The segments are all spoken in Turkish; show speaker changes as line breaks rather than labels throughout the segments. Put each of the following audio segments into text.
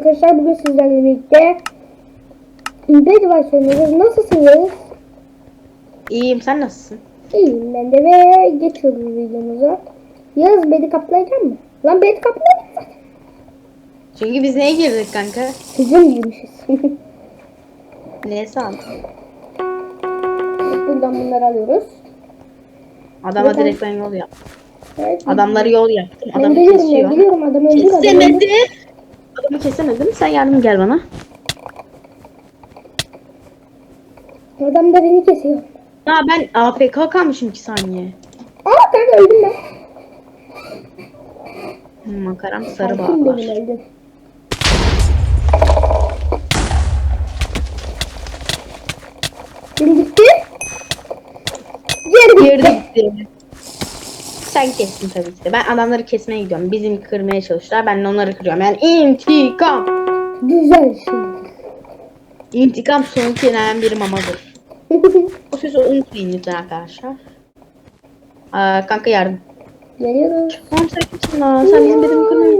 arkadaşlar bugün sizlerle birlikte Bedwars oynuyoruz. Nasılsınız?
İyiyim sen nasılsın?
İyiyim ben de ve geçiyoruz videomuza. Yağız bedi kaplayacak mı? Lan bedi kapladık zaten.
Çünkü biz neye girdik kanka?
Sizin girmişiz.
Neye sağ
Buradan bunları alıyoruz.
Adama
Buradan-
direkt ben yol yaptım.
Evet.
Adamları yol yaptım.
Ben
Adamı
biliyorum ya, biliyorum öldür öldür.
Adamı kesemedim. Sen yardım gel bana.
Adam da beni kesiyor.
Ha ben AFK kalmışım 2 saniye.
Aa kanka öldüm ben.
Hmm, Makaram sarı bağlar.
Biri gitti. Diğeri
Diğeri
gitti.
de gitti. Sen kestin tabii ki de. Ben adamları kesmeye gidiyorum. Bizim kırmaya çalıştılar. Ben de onları kırıyorum. Yani intikam.
Güzel şey.
İntikam sonu gelen bir mamadır. O sözü unutmayın lütfen arkadaşlar. Aa, kanka yardım.
Geliyoruz.
Tamam sen kimsin lan? Sen bizim benim kırmaya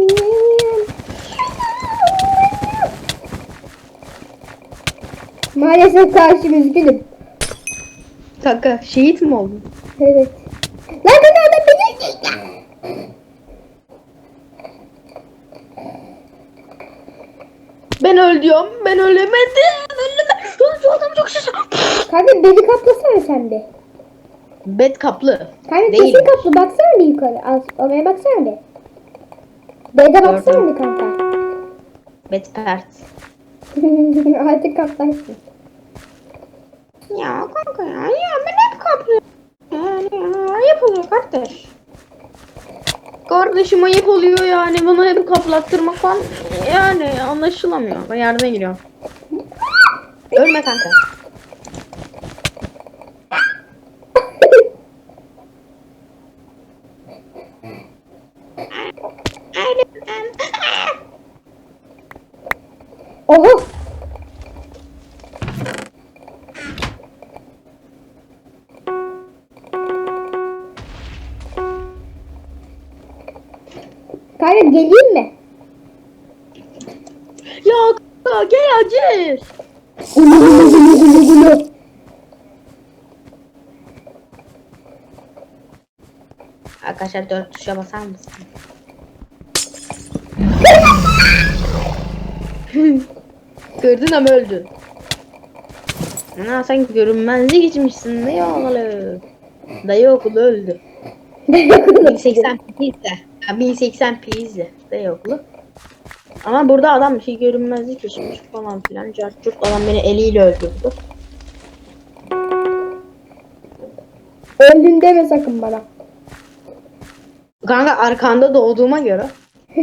Maalesef karşım üzgünüm.
Kanka şehit mi oldun?
Evet. Lan kanka adam beni
Ben öldüm. Ben ölemedim. Ölemedim. Şu adam çok şaşırdı.
Kanka beni kaplasana sen bir.
Bet kaplı.
Kanka
Değil.
kesin kaplı baksana bir yukarı. Az, oraya baksana bir. B'de baksana bir kanka.
Bet pert.
Artık kaplarsın.
Ya kanka ya. Ya ben hep kaplıyorum. Yani ya, ayıp oluyor kardeş. Kardeşim ayıp oluyor yani bana hep kaplattırmak falan. Yani anlaşılamıyor. Ben yardıma giriyorum. Ölme kanka.
Oho. Ulu.
Arkadaşlar dört tuşa basar mısın? Gördün ama öldü. Ana sen görünmezlik geçmişsin de oğlu. Dayı okulu öldü. 1080 p izle. Ya 1080 p izle. Dayı okulu. Ama burada adam bir şey görünmezlik geçmiş falan filan. Cartçurt adam beni eliyle öldürdü.
Öldün deme sakın bana.
Kanka arkanda doğduğuma göre.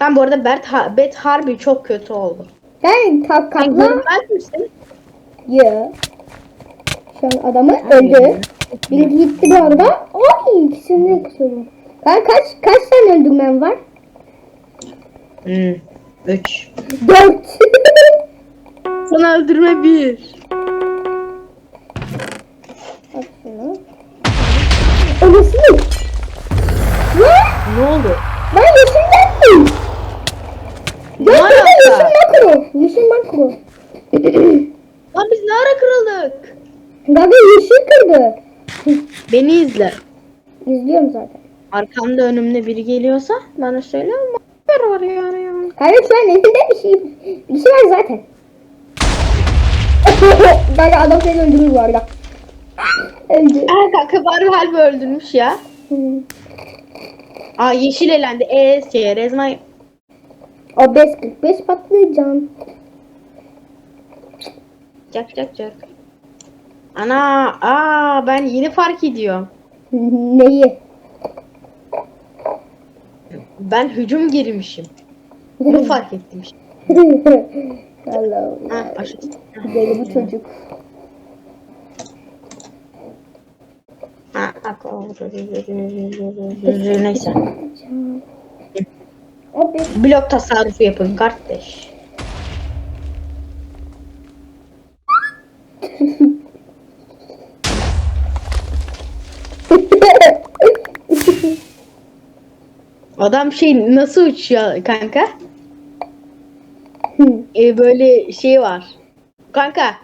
Ben bu arada Bert ha Bet harbi çok kötü oldu.
Sen
Sen
kapla.
görünmez misin?
Ya. Şu an adamı öldü. Biri gitti bu arada. Oy ikisini de kısıyorum. Kanka kaç kaç tane öldürmen var?
Hmm. 3.
Dört.
Sana öldürme 1.
Bak şunu. Anasını. Ne?
Ne oldu?
Ben yeşillendim.
Ne
Dört tane yeşil makro. Yeşil makro.
Lan biz ne ara kırıldık?
Gaga yeşil kırdı.
Beni izle.
İzliyorum zaten.
Arkamda önümde biri geliyorsa bana söyle ama haber var yani ya.
Kanka şu an elinde bir şey, bir şey var zaten. Kanka adam seni öldürür bu arada. Öldü.
Aa kanka bari harbi öldürmüş ya.
Hı.
Aa yeşil elendi. Es Rezma.
O 545 patlıcan.
Cak cak cak. Ana aa ben yeni fark ediyorum.
Neyi?
Ben hücum girmişim. Bunu fark ettim.
Allah'ım.
Ha aşağı.
Deli bu çocuk.
Ha bak o. Neyse. Blok tasarrufu yapın kardeş. Adam şey nasıl uçuyor kanka? Ee, böyle şey var. Kanka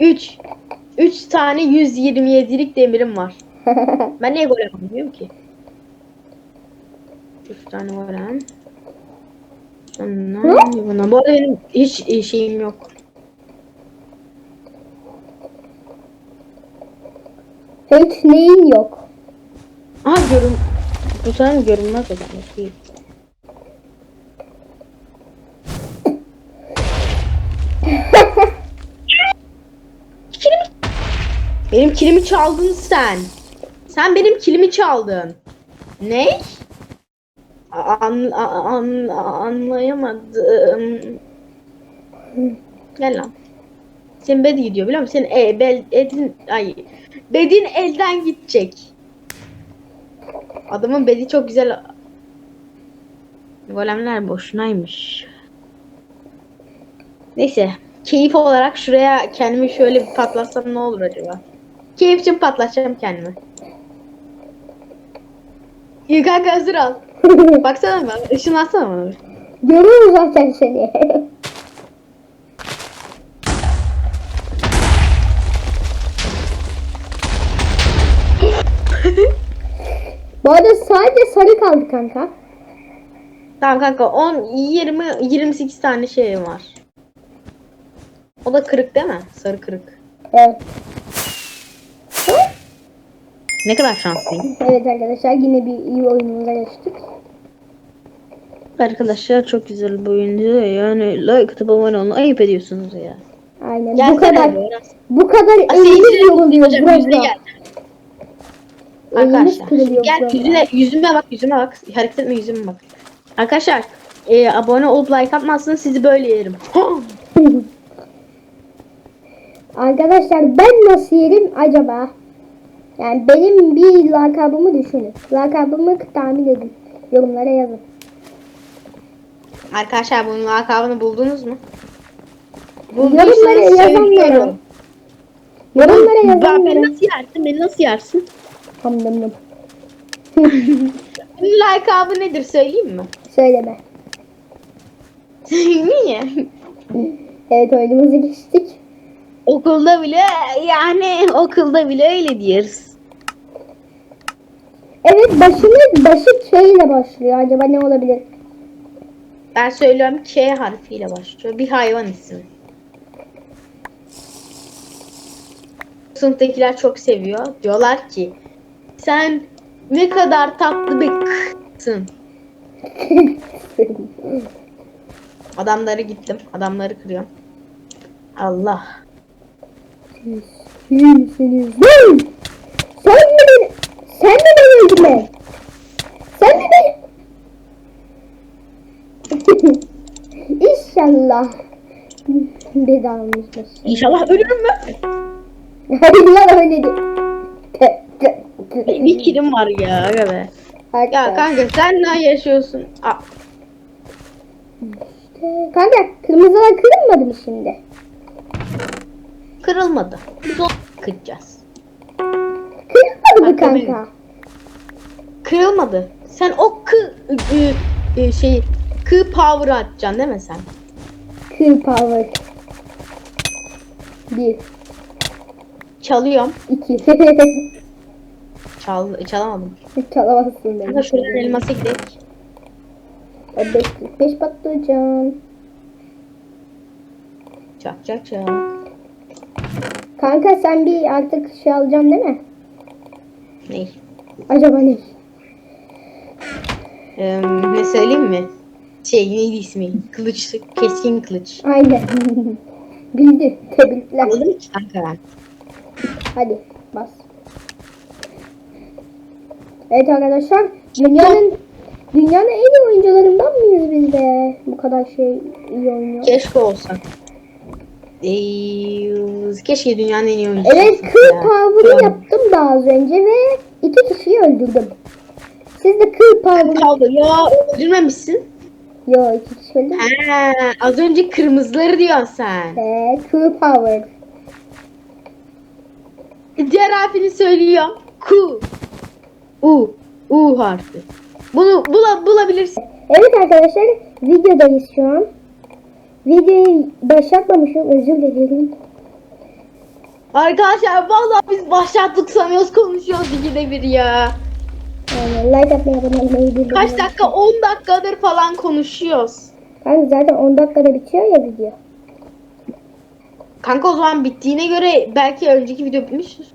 3 3 tane 127'lik demirim var. Ben niye golem bilmiyorum ki. 3 tane golem. Sonra buna. Bu arada benim hiç e, şeyim yok.
Hiç neyin yok.
Aha görün. Bu sanırım görünmez o zaman. Değil. Kilimi... Benim kilimi çaldın sen. Sen benim kilimi çaldın. Ne? An, an, anlayamadım. Gel lan. Senin bed gidiyor biliyor musun? Senin e, bel, edin, ay, bedin elden gidecek. Adamın bedi çok güzel. Golemler boşunaymış. Neyse. Keyif olarak şuraya kendimi şöyle bir patlatsam ne olur acaba? Keyif için patlatacağım kendimi. İyi kanka hazır al. Baksana bana. Işınlatsana bana. bir.
Görüyoruz zaten seni. Bu arada sadece sarı kaldı kanka.
Tamam kanka 10, 20, 28 tane şey var. O da kırık değil mi? Sarı kırık.
Evet.
Ne kadar şanslıyım.
Evet arkadaşlar yine bir iyi oyunumuza geçtik.
Arkadaşlar çok güzel bir oyundu. Yani like atıp abone olun. Ayıp ediyorsunuz ya.
Aynen. bu
Gelsene
kadar bu kadar
Aslında
elimiz
yüzüne-
yoruluyor burada.
gel. Arkadaşlar gel yüzüne, yüzüme bak yüzüme bak. Hareket etme yüzüme bak. Arkadaşlar e, abone olup like atmazsanız sizi böyle yerim.
Arkadaşlar ben nasıl yerim acaba? Yani benim bir lakabımı düşünün. Lakabımı tahmin edin. Yorumlara yazın.
Arkadaşlar bunun lakabını buldunuz mu?
Yorumlara
Bulduysanız
yazanlara.
söylüyorum.
Yorumlara
Ben, beni
yazanlara.
nasıl yersin? Beni nasıl yersin?
Nam nam.
Bunun lakabı nedir söyleyeyim mi?
Söyleme.
Niye?
Evet oyunumuza geçtik.
Okulda bile yani okulda bile öyle diyoruz.
Evet başını başı K ile başlıyor. Acaba ne olabilir?
Ben söylüyorum K harfiyle başlıyor. Bir hayvan ismi. Sınıftakiler çok seviyor. Diyorlar ki sen ne kadar tatlı bir kızsın. Adamları gittim. Adamları kırıyorum. Allah.
Misiniz? Lan! Sen mi beni? Sen mi beni öldürme? Sen mi beni? İnşallah. Bedavamızdır.
İnşallah ölürüm mü?
Hayır lan öyle değil.
Bir kilim var ya. aga be. Ya kanka sen ne yaşıyorsun? Aa,
Kanka kırmızılar kırılmadı mı şimdi?
kırılmadı. Biz onu kıracağız.
Kırılmadı mı
Kanka
kanka?
Kırılmadı. Sen o kı ı- ı- şey kı power atacaksın değil mi sen?
Kır power. Bir,
Çalıyorum.
iki.
Çal çalamadım.
Çalamazsın beni.
Ama şuradan elmasa gidelim.
Beş, beş patlıcan.
Çak çak çak.
Kanka sen bir artık şey alacaksın değil mi?
Ne?
Acaba ne?
Ee, ne söyleyeyim mi? Şey neydi ismi? Kılıç, keskin kılıç.
Aynen. Bildi. Tebrikler.
Mı kanka?
Hadi bas. Evet arkadaşlar dünyanın dünyanın en iyi oyuncularından mıyız biz de? Bu kadar şey iyi oynuyor.
Keşke olsak. Ee, keşke dünyanın en iyi oyuncusu
Evet
ya.
power'ı yaptım daha az önce ve iki kişiyi öldürdüm. Siz de kır power'ı...
Kaldı. Ya öldürmemişsin.
Yo iki kişi öldü.
Ha, az önce kırmızıları diyorsun sen.
Ee, kır power.
Diğer harfini söylüyorum. Ku. U. U harfi. Bunu bula, bulabilirsin.
Evet arkadaşlar videodayız şu an. Videoyu başlatmamışım özür dilerim.
Arkadaşlar vallahi biz başlattık sanıyoruz konuşuyoruz ikide bir ya.
Yani like atmayı abone olmayı bildirin.
Kaç dakika 10 dakikadır falan konuşuyoruz.
Kanka zaten 10 dakikada bitiyor ya video.
Kanka o zaman bittiğine göre belki önceki video bitmiştir.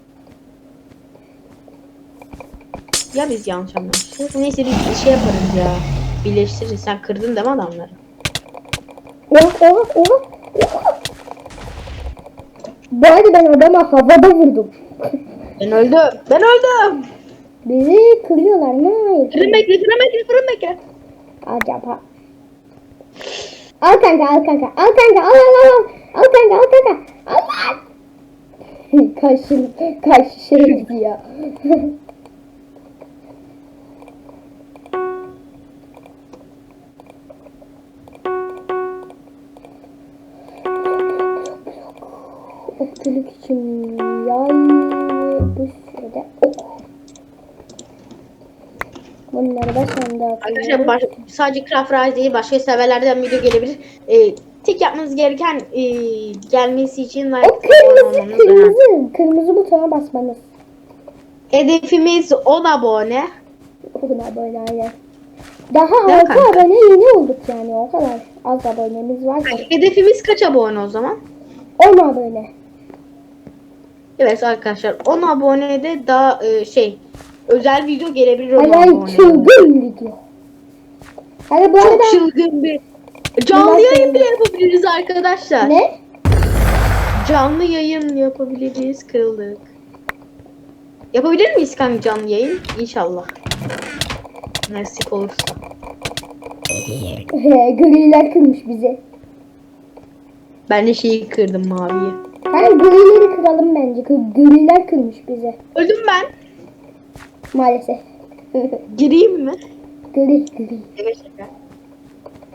Ya biz yanlış anlamışız. Neyse biz şey yaparız ya. Birleştiririz. Sen kırdın değil mi adamları?
Oha oha. oha. Bu arada ben adama havada vurdum.
Ben öldüm. Ben öldüm.
Bizi kırıyorlar? Hayır.
Fırın bekle, fırın bekle, fırın bekle.
Acaba. Al kanka al kanka. Al kanka al al al. Al kanka al kanka. Al lan. Kaşı, kaşı şey ya.
Arkadaşlar baş, sadece Craft Rise değil başka severlerden video gelebilir. Ee, tek yapmanız gereken e, gelmesi için like
O
abone
kırmızı
önemli.
kırmızı kırmızı butona basmanız.
Hedefimiz 10 abone.
Ona böyle aynen. Daha
Değil mi
6
kanka?
abone yeni olduk yani o kadar az abonemiz var.
Hedefimiz kaç abone o zaman?
10 abone.
Evet arkadaşlar 10 abonede daha e, şey özel video gelebilir 10
Hayır
abone.
çılgın video. Hani bu
Çok
arada
çılgın bir canlı yayın bile yapabiliriz arkadaşlar.
ne?
Canlı yayın yapabiliriz kırıldık. Yapabilir miyiz kanka canlı yayın? İnşallah. Nasip olursa.
He, griler kırmış bizi.
Ben de şeyi kırdım maviyi.
Hani grileri kıralım bence. Gr- Griler kırmış bizi.
Öldüm ben.
Maalesef.
Gireyim mi?
gri gri.
Evet şaka.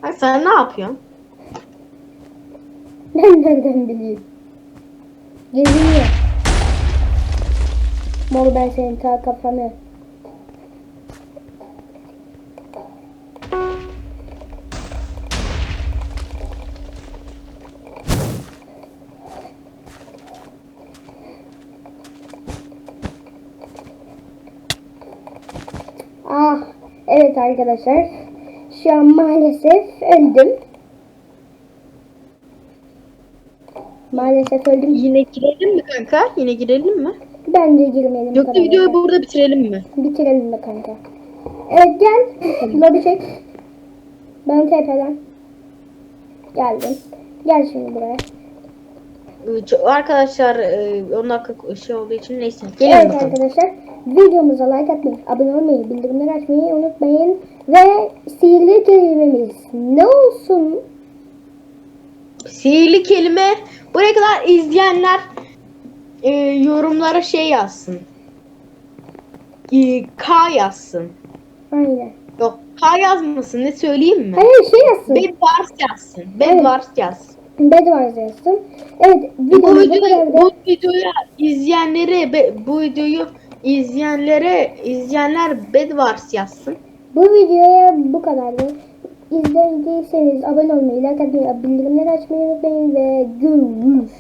Ha, sen ne yapıyorsun?
Ben nereden bileyim? Geliyor. Mor ben senin ta kafanı. Ah, evet arkadaşlar. Şu an maalesef öldüm. Maalesef öldüm.
Yine girelim mi kanka? Yine girelim mi?
Bence girmeyelim.
Yoksa
kadar
videoyu burada bitirelim mi?
Bitirelim de kanka. Evet gel. Lobi çek. Ben tepeden. Geldim. Gel şimdi buraya.
Ee, Arkadaşlar e, 10 dakika şey olduğu için neyse. Gelin
evet
bakalım.
arkadaşlar. Videomuza like atmayı, abone olmayı, bildirimleri açmayı unutmayın. Ve sihirli kelimemiz ne olsun?
Sihirli kelime. Buraya kadar izleyenler e, yorumlara şey yazsın. E, K yazsın.
Aynen.
Yok K yazmasın ne söyleyeyim mi?
Hayır şey yazsın.
Bedwars yazsın.
Evet.
Bedwars yazsın.
Bedwars yazsın. Evet
Bu
bu
videoyu,
kadar
bu videoyu izleyenlere be- bu videoyu izleyenlere izleyenler Bedwars yazsın.
Bu videoya bu kadardı. İzlediyseniz abone olmayı, like atmayı, bildirimleri açmayı unutmayın ve görüşürüz.